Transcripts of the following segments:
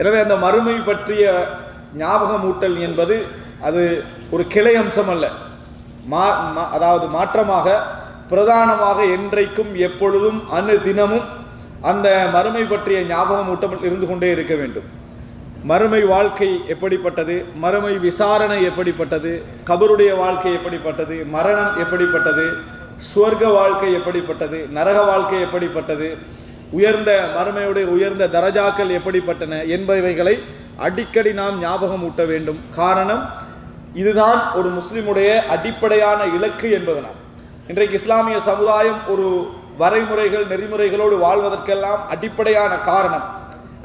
எனவே அந்த மறுமை பற்றிய ஞாபகமூட்டல் என்பது அது ஒரு கிளை அம்சம் அல்ல. மா அதாவது மாற்றமாக பிரதானமாக என்றைக்கும் எப்பொழுதும் அணு தினமும் அந்த மறுமை பற்றிய ஞாபகமூட்டம் இருந்து கொண்டே இருக்க வேண்டும். மறுமை வாழ்க்கை எப்படிப்பட்டது? மறுமை விசாரணை எப்படிப்பட்டது? கபருடைய வாழ்க்கை எப்படிப்பட்டது? மரணம் எப்படிப்பட்டது? சுவர்க்க வாழ்க்கை எப்படிப்பட்டது? நரக வாழ்க்கை எப்படிப்பட்டது? உயர்ந்த மறுமையுடைய உயர்ந்த தரஜாக்கள் எப்படிப்பட்டன என்பவைகளை அடிக்கடி நாம் ஞாபகம் ஊட்ட வேண்டும். காரணம் இதுதான் ஒரு முஸ்லிமுடைய அடிப்படையான இலக்கு என்பதனால். இன்றைக்கு இஸ்லாமிய சமுதாயம் ஒரு வரைமுறைகள் நெறிமுறைகளோடு வாழ்வதற்கெல்லாம் அடிப்படையான காரணம்.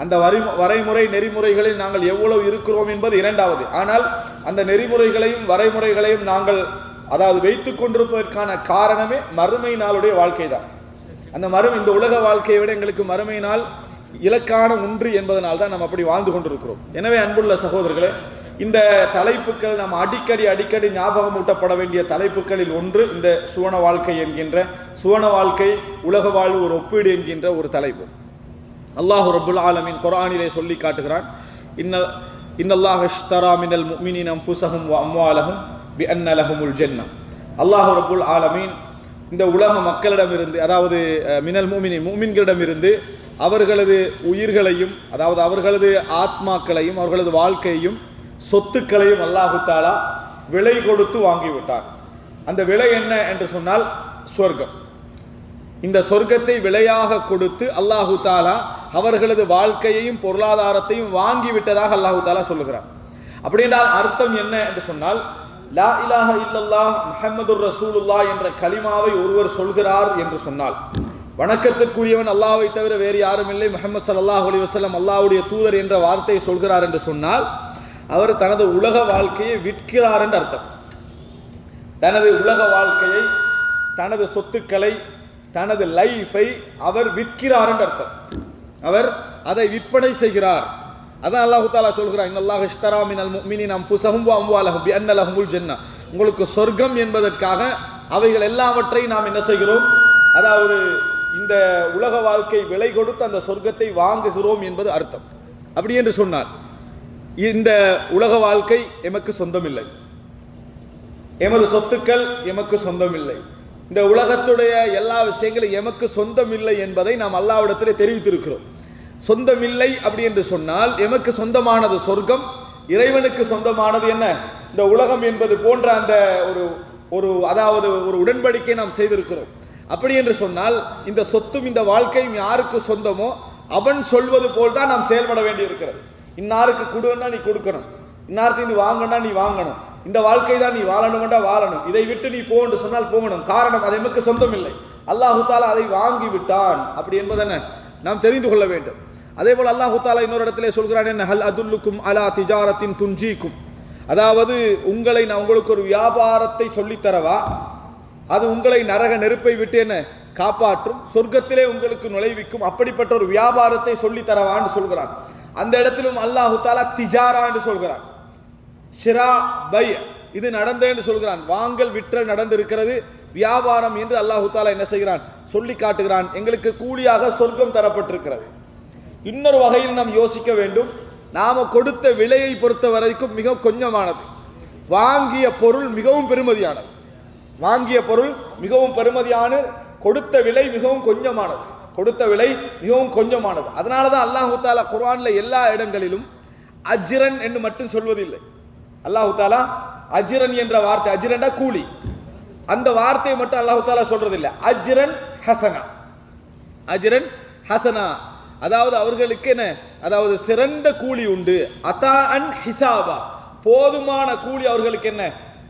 அந்த வரி வரைமுறை நெறிமுறைகளில் நாங்கள் எவ்வளவு இருக்கிறோம் என்பது இரண்டாவது. ஆனால் அந்த நெறிமுறைகளையும் வரைமுறைகளையும் நாங்கள் அதாவது வைத்துக் கொண்டிருப்பதற்கான காரணமே மறுமை நாளுடைய வாழ்க்கை தான் அந்த மறுமை இந்த உலக வாழ்க்கையை விட எங்களுக்கு மறுமையினால் இலக்கான ஒன்று என்பதனால் தான் நாம் அப்படி வாழ்ந்து கொண்டிருக்கிறோம். எனவே அன்புள்ள சகோதரர்களே இந்த தலைப்புகள் நாம் அடிக்கடி அடிக்கடி ஞாபகம் ஊட்டப்பட வேண்டிய தலைப்புகளில் ஒன்று இந்த சுவன வாழ்க்கை என்கின்ற சுவன வாழ்க்கை உலக வாழ்வு ஒரு ஒப்பீடு என்கின்ற ஒரு தலைப்பு. அல்லாஹ் ரபுல் ஆலமின் குரானிலே சொல்லி காட்டுகிறான் இன்ன இன்னல்லாஹ் இஷ்தரா மினல் முஃமினீன அன்ஃபுஸஹும் வ அம்வாலஹும் பி அன்ன ஜென்னம். ஜன்னah அல்லாஹ் ரபுல் ஆலமீன் இந்த உலக மக்களிடமிருந்து அதாவது மினல் மூமினி மூமின்களிடமிருந்து அவர்களது உயிர்களையும் அதாவது அவர்களது ஆத்மாக்களையும் அவர்களது வாழ்க்கையையும் சொத்துக்களையும் அல்லாஹு தாலா விலை கொடுத்து வாங்கிவிட்டார். அந்த விலை என்ன என்று சொன்னால் சொர்க்கம். இந்த சொர்க்கத்தை விலையாக கொடுத்து அல்லாஹு தாலா அவர்களது வாழ்க்கையையும் பொருளாதாரத்தையும் வாங்கி விட்டதாக அல்லாஹு தாலா சொல்லுகிறார். அப்படி என்றால் அர்த்தம் என்ன என்று சொன்னால் லா இலாஹ இல்லல்லா முஹம்மது ரசூலுல்லா என்ற கலிமாவை ஒருவர் சொல்கிறார் என்று சொன்னால். வணக்கத்திற்குரியவன் அல்லாவை தவிர வேறு யாரும் இல்லை. முகமது சல்லாஹ் அலி வசலம் அல்லாவுடைய தூதர் என்ற வார்த்தையை சொல்கிறார் என்று சொன்னால் அவர் தனது உலக வாழ்க்கையை விற்கிறார் என்று அர்த்தம். தனது உலக வாழ்க்கையை தனது சொத்துக்களை தனது லைஃபை அவர் விற்கிறார் என்று அர்த்தம். அவர் அதை விற்பனை செய்கிறார். அதான் அல்லாஹு தாலா சொல்கிறான் இன்னல்லாஹ் இஷ்தரா மினல் முஃமினீன அன்ஃபுஸஹும் ஃபுசஹும் அம்வாலஹும் பி அன்ன லஹுமுல் உங்களுக்கு சொர்க்கம் என்பதற்காக அவைகள் எல்லாவற்றையும் நாம் என்ன செய்கிறோம்? அதாவது இந்த உலக வாழ்க்கை விலை கொடுத்து அந்த சொர்க்கத்தை வாங்குகிறோம் என்பது அர்த்தம். அப்படி என்று சொன்னார் இந்த உலக வாழ்க்கை எமக்கு சொந்தமில்லை. எமது சொத்துக்கள் எமக்கு சொந்தமில்லை. இந்த உலகத்துடைய எல்லா விஷயங்களும் எமக்கு சொந்தமில்லை என்பதை நாம் அல்லாவிடத்திலே தெரிவித்திருக்கிறோம். சொந்தமில்லை அப்படி என்று சொன்னால் எமக்கு சொந்தமானது சொர்க்கம் இறைவனுக்கு சொந்தமானது என்ன? இந்த உலகம் என்பது போன்ற அந்த ஒரு ஒரு அதாவது ஒரு உடன்படிக்கை நாம் செய்திருக்கிறோம். அப்படி என்று சொன்னால் இந்த சொத்தும் இந்த வாழ்க்கையும் யாருக்கு சொந்தமோ அவன் சொல்வது போல் தான் நாம் செயல்பட வேண்டியிருக்கிறது. இன்னாருக்கு கொடுன்னா நீ கொடுக்கணும். இன்னாருக்கு நீ வாங்கினா நீ வாங்கணும். இந்த வாழ்க்கை தான் நீ வாழணும்டா வாழணும். இதை விட்டு நீ போன்று சொன்னால் போகணும். காரணம் அது எமக்கு சொந்தம் இல்லை அல்லாஹு தாலா அதை வாங்கி விட்டான் அப்படி என்பதென்ன? நாம் தெரிந்து கொள்ள வேண்டும். அதே போல் அல்லாஹு தாலா இன்னொரு இடத்துல சொல்கிறான் என்ன? ஹல் அதுல்லுக்கும் அலா திஜாரத்தின் துஞ்சிக்கும் அதாவது உங்களை நான் உங்களுக்கு ஒரு வியாபாரத்தை சொல்லித் தரவா அது உங்களை நரக நெருப்பை விட்டு என்ன? காப்பாற்றும். சொர்க்கத்திலே உங்களுக்கு நுழைவிக்கும். அப்படிப்பட்ட ஒரு வியாபாரத்தை சொல்லி தரவான்னு சொல்கிறான். அந்த இடத்திலும் அல்லாஹு தாலா திஜாரா என்று சொல்கிறான். ஷிரா பை இது நடந்தேன்னு சொல்கிறான். வாங்கல் விற்றல் நடந்திருக்கிறது. வியாபாரம் என்று அல்லாஹு தாலா என்ன செய்கிறான்? சொல்லி காட்டுகிறான். எங்களுக்கு கூலியாக சொர்க்கம் தரப்பட்டிருக்கிறது. இன்னொரு வகையில் நாம் யோசிக்க வேண்டும். நாம கொடுத்த விலையை பொறுத்த வரைக்கும் மிக கொஞ்சமானது. வாங்கிய பொருள் மிகவும் பெருமதியானது. வாங்கிய பொருள் மிகவும் பெருமதியான கொடுத்த விலை மிகவும் கொஞ்சமானது. கொடுத்த விலை மிகவும் கொஞ்சமானது. அதனால தான் அல்லாஹு தாலா குர்ஆனில் எல்லா இடங்களிலும் அஜிரன் என்று மட்டும் சொல்வதில்லை. அல்லாஹு தாலா அஜிரன் என்ற வார்த்தை அஜிரண்டா கூலி. அந்த வார்த்தையை மட்டும் அல்லாஹு தாலா சொல்றதில்லை. அஜிரன் ஹசனா. அஜிரன் ஹசனா. அதாவது அவர்களுக்கு என்ன? அதாவது சிறந்த கூலி உண்டு. அதா அன் ஹிசாபா. போதுமான கூலி அவர்களுக்கு என்ன?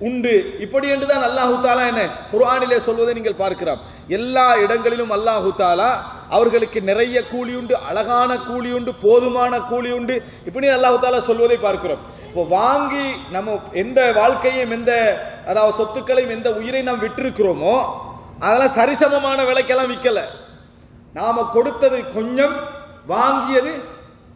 உண்டு. இப்படி என்றுதான் அல்லாஹு தாலா என்ன? குர்ஆனிலே சொல்வதை நீங்கள் பார்க்கிறோம். எல்லா இடங்களிலும் அல்லாஹு தாலா அவர்களுக்கு நிறைய கூலி உண்டு அழகான கூலி உண்டு போதுமான கூலி உண்டு. இப்படி அல்லாஹு தாலா சொல்வதை பார்க்கிறோம். இப்போ வாங்கி நம்ம எந்த வாழ்க்கையும் எந்த அதாவது சொத்துக்களையும் எந்த உயிரை நாம் விட்டிருக்கிறோமோ அதெல்லாம் சரிசமமான விலைக்கெல்லாம் விற்கலை நாம கொடுத்தது கொஞ்சம் வாங்கியது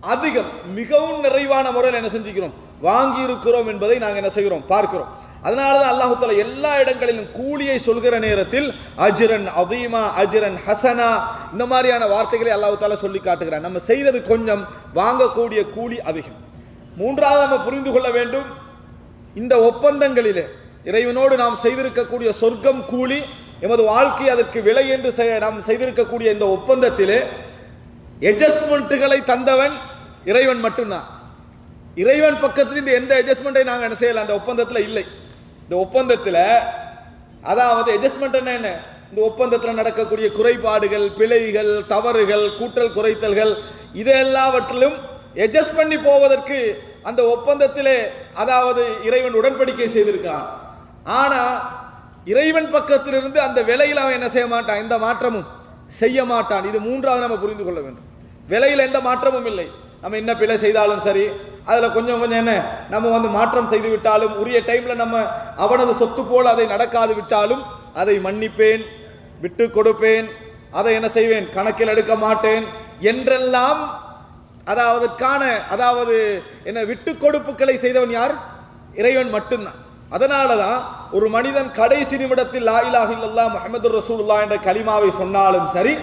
அதிகம் மிகவும் நிறைவான முறையில் என்ன செஞ்சுக்கிறோம்? வாங்கி இருக்கிறோம் என்பதை நாங்கள் என்ன செய்கிறோம்? பார்க்கிறோம். அதனால தான் அல்லாஹு எல்லா இடங்களிலும் கூலியை சொல்கிற நேரத்தில் அஜிரன் அதீமா அஜிரன் ஹசனா இந்த மாதிரியான வார்த்தைகளை அல்லாஹு தாலா சொல்லி காட்டுகிறார் நம்ம செய்தது கொஞ்சம் வாங்கக்கூடிய கூலி அதிகம். மூன்றாவது நம்ம புரிந்து கொள்ள வேண்டும் இந்த ஒப்பந்தங்களிலே இறைவனோடு நாம் செய்திருக்கக்கூடிய சொர்க்கம் கூலி எமது வாழ்க்கை அதற்கு விலை என்று நாம் செய்திருக்கக்கூடிய இந்த ஒப்பந்தத்திலே எட்ஜஸ்ட்மெண்ட்டுகளை தந்தவன் இறைவன் மட்டும்தான். இறைவன் பக்கத்திலிருந்து எந்த அட்ஜஸ்ட்மெண்ட்டை நாங்கள் என்ன செய்யலாம் அந்த ஒப்பந்தத்தில் இல்லை. இந்த ஒப்பந்தத்தில் அதாவது அட்ஜஸ்ட்மெண்ட் என்ன? இந்த ஒப்பந்தத்தில் நடக்கக்கூடிய குறைபாடுகள் பிழைகள் தவறுகள் கூட்டல் குறைத்தல்கள் இது எல்லாவற்றிலும் அட்ஜஸ்ட் பண்ணி போவதற்கு அந்த ஒப்பந்தத்திலே அதாவது இறைவன் உடன்படிக்கை செய்திருக்கிறான். ஆனால் இறைவன் பக்கத்திலிருந்து அந்த விலையில் அவன் என்ன செய்ய மாட்டான்? எந்த மாற்றமும் செய்ய மாட்டான். இது மூன்றாவது நம்ம புரிந்து கொள்ள வேண்டும். விலையில் எந்த மாற்றமும் இல்லை. நம்ம என்ன பிழை செய்தாலும் சரி அதில் கொஞ்சம் கொஞ்சம் என்ன நம்ம வந்து மாற்றம் செய்து விட்டாலும் உரிய டைமில் நம்ம அவனது சொத்து போல் அதை நடக்காது விட்டாலும் அதை மன்னிப்பேன் விட்டு கொடுப்பேன் அதை என்ன செய்வேன் கணக்கில் எடுக்க மாட்டேன் என்றெல்லாம் அதாவதுக்கான அதாவது என்ன விட்டு கொடுப்புகளை செய்தவன் யார்? இறைவன் மட்டும்தான். அதனால தான் ஒரு மனிதன் கடைசி நிமிடத்தில் லாயிலாக இல்லல்லா முகமது ரசூல்லா என்ற கலிமாவை சொன்னாலும் சரி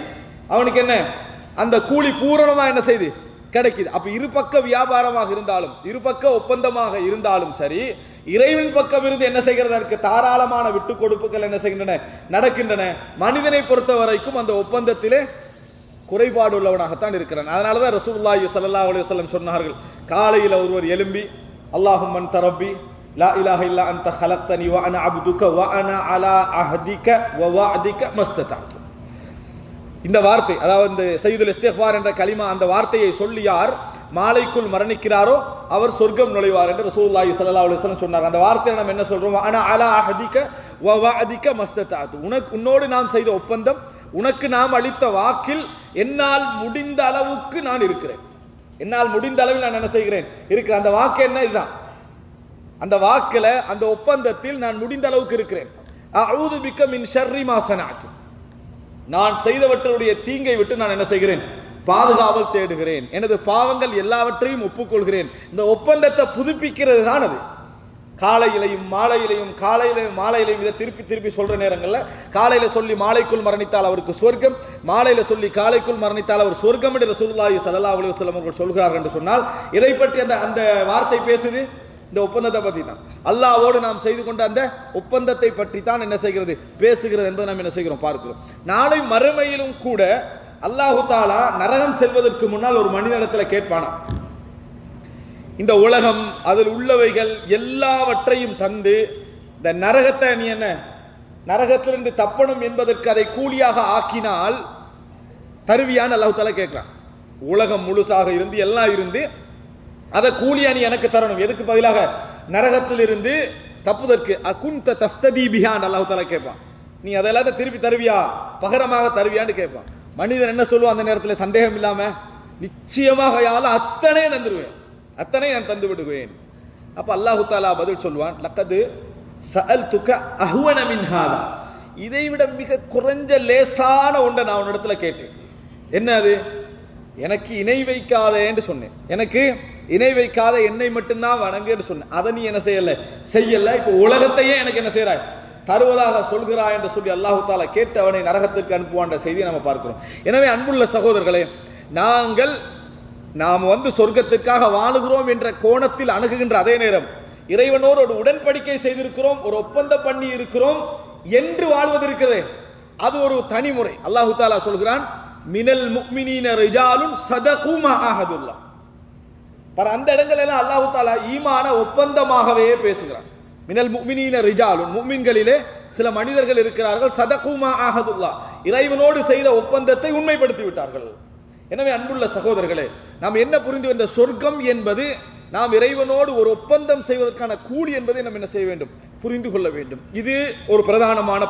அவனுக்கு என்ன அந்த கூலி பூரணமாக என்ன செய்து? கிடைக்குது. அப்போ இருபக்க வியாபாரமாக இருந்தாலும் இருபக்க ஒப்பந்தமாக இருந்தாலும் சரி இறைவன் பக்கம் இருந்து என்ன செய்கிறதற்கு தாராளமான விட்டு கொடுப்புகள் என்ன செய்கின்றன? நடக்கின்றன. மனிதனை பொறுத்த வரைக்கும் அந்த ஒப்பந்தத்திலே குறைபாடு உள்ளவனாகத்தான் இருக்கிறான். அதனால தான் ரசூல்லாஹி சல்லா அலி வல்லம் சொன்னார்கள் காலையில் ஒருவர் எலும்பி அல்லாஹும் மன் தரப்பி லா இலாஹ இல்லா அந்த ஹலக்தனி வ அன அப்துக வ அன அலா அஹதிக வ அதிக மஸ்ததஅது இந்த வார்த்தை அதாவது இந்த சையுதுல் இஸ்திக்பார் என்ற கலிமா அந்த வார்த்தையை சொல்லி யார் மாலைக்குள் மரணிக்கிறாரோ அவர் சொர்க்கம் நுழைவார் என்று ரசூல்லாஹி சல்லா அலுவலம் சொன்னார். அந்த வார்த்தையை நம்ம என்ன சொல்றோம்? ஆனா அலா அஹதிக வ வஅதிக மஸ்ததஅது உனக்கு உன்னோடு நாம் செய்த ஒப்பந்தம் உனக்கு நாம் அளித்த வாக்கில் என்னால் முடிந்த அளவுக்கு நான் இருக்கிறேன். என்னால் முடிந்த அளவில் நான் என்ன செய்கிறேன்? இருக்கிறேன். அந்த வாக்கு என்ன இதுதான்? அந்த வாக்கில் அந்த ஒப்பந்தத்தில் நான் முடிந்த அளவுக்கு இருக்கிறேன். அஊது பிக்க மின் ஷர்ரி மாசனாச்சு நான் செய்தவற்றுடைய தீங்கை விட்டு நான் என்ன செய்கிறேன்? பாதுகாவல் தேடுகிறேன். எனது பாவங்கள் எல்லாவற்றையும் ஒப்புக்கொள்கிறேன். இந்த ஒப்பந்தத்தை புதுப்பிக்கிறது தான் அது. காலையிலையும் மாலையிலையும் காலையிலையும் மாலையிலையும் இதை திருப்பி திருப்பி சொல்ற நேரங்களில் காலையில சொல்லி மாலைக்குள் மரணித்தால் அவருக்கு சொர்க்கம் மாலையில சொல்லி காலைக்குள் மரணித்தால் அவர் சொர்க்கம் என்று ரசூலுல்லாஹி ஸல்லல்லாஹு அலைஹி வஸல்லம் அவர்கள் சொல்கிறார் என்று சொன்னால் இதை பற்றி அந்த அந்த வார்த்தை பேசுது? இந்த ஒப்பந்தத்தை பற்றி தான் அல்லாவோடு நாம் செய்து கொண்ட அந்த ஒப்பந்தத்தை பற்றி தான் என்ன செய்கிறது? பேசுகிறது என்பதை நாம் என்ன செய்கிறோம்? பார்க்கிறோம். நாளை மறுமையிலும் கூட அல்லாஹு தாலா நரகம் செல்வதற்கு முன்னால் ஒரு மனிதனிடத்தில் கேட்பானா இந்த உலகம் அதில் உள்ளவைகள் எல்லாவற்றையும் தந்து இந்த நரகத்தை நீ என்ன? நரகத்திலிருந்து தப்பணும் என்பதற்கு அதை கூலியாக ஆக்கினால் தருவியான்னு அல்லாஹு தாலா கேட்கிறான். உலகம் முழுசாக இருந்து எல்லாம் இருந்து அதை கூலியா நீ எனக்கு தரணும். எதுக்கு பதிலாக நரகத்தில் இருந்து தப்புதற்கு அகுந்த தஃப்ததி பிஹான் அல்லாஹு தாலா கேட்பான். நீ அதெல்லாம் திருப்பி தருவியா? பகரமாக தருவியான்னு கேட்பான். மனிதன் என்ன சொல்லுவான் அந்த நேரத்தில்? சந்தேகம் இல்லாம நிச்சயமாக யால அத்தனை தந்துடுவேன் அத்தனை நான் தந்து விடுவேன். அப்போ அல்லாஹு தாலா பதில் சொல்லுவான் லக்கது சஅல் துக்க அஹ்வன இதை விட மிக குறைஞ்ச லேசான ஒன்றை நான் உன்னிடத்துல கேட்டேன். என்ன அது? எனக்கு இணை வைக்காதேன்னு சொன்னேன். எனக்கு இணை வைக்காத என்னை மட்டும்தான் வணங்குன்னு சொன்னேன் அதை நீ என்ன செய்யலை? செய்யல. இப்போ உலகத்தையே எனக்கு என்ன செய்கிறாய்? தருவதாக சொல்கிறாய் என்று சொல்லி அல்லாஹு தாலா கேட்டு அவனை நரகத்திற்கு அனுப்புவான்ற செய்தியை நம்ம பார்க்கிறோம். எனவே அன்புள்ள சகோதரர்களே நாங்கள் நாம் வந்து சொர்க்கத்திற்காக வாழுகிறோம் என்ற கோணத்தில் அணுகுகின்ற அதே நேரம் இறைவனோடு ஒரு உடன்படிக்கை செய்திருக்கிறோம் ஒரு ஒப்பந்தம் பண்ணி இருக்கிறோம் என்று வாழ்வதற்கு அது ஒரு தனிமுறை. அல்லாஹு தாலா சொல்கிறான் மினல் முக்மினீன ரிஜாலும் சதகுமா ஆஹதுல்லா. பர அந்த இடங்களெல்லாம் அல்லாஹு தாலா ஈமான ஒப்பந்தமாகவே பேசுகிறார் மினல் முக்மினீன ரிஜாலும் முக்மின்களிலே சில மனிதர்கள் இருக்கிறார்கள் சதகுமா ஆஹதுல்லா. இறைவனோடு செய்த ஒப்பந்தத்தை உண்மைப்படுத்தி விட்டார்கள் எனவே அன்புள்ள சகோதரர்களே நாம் என்ன புரிந்து வந்த சொர்க்கம் என்பது நாம் இறைவனோடு ஒரு ஒப்பந்தம் செய்வதற்கான கூலி என்பதை நாம் என்ன செய்ய வேண்டும்? புரிந்து கொள்ள வேண்டும். இது ஒரு பிரதானமான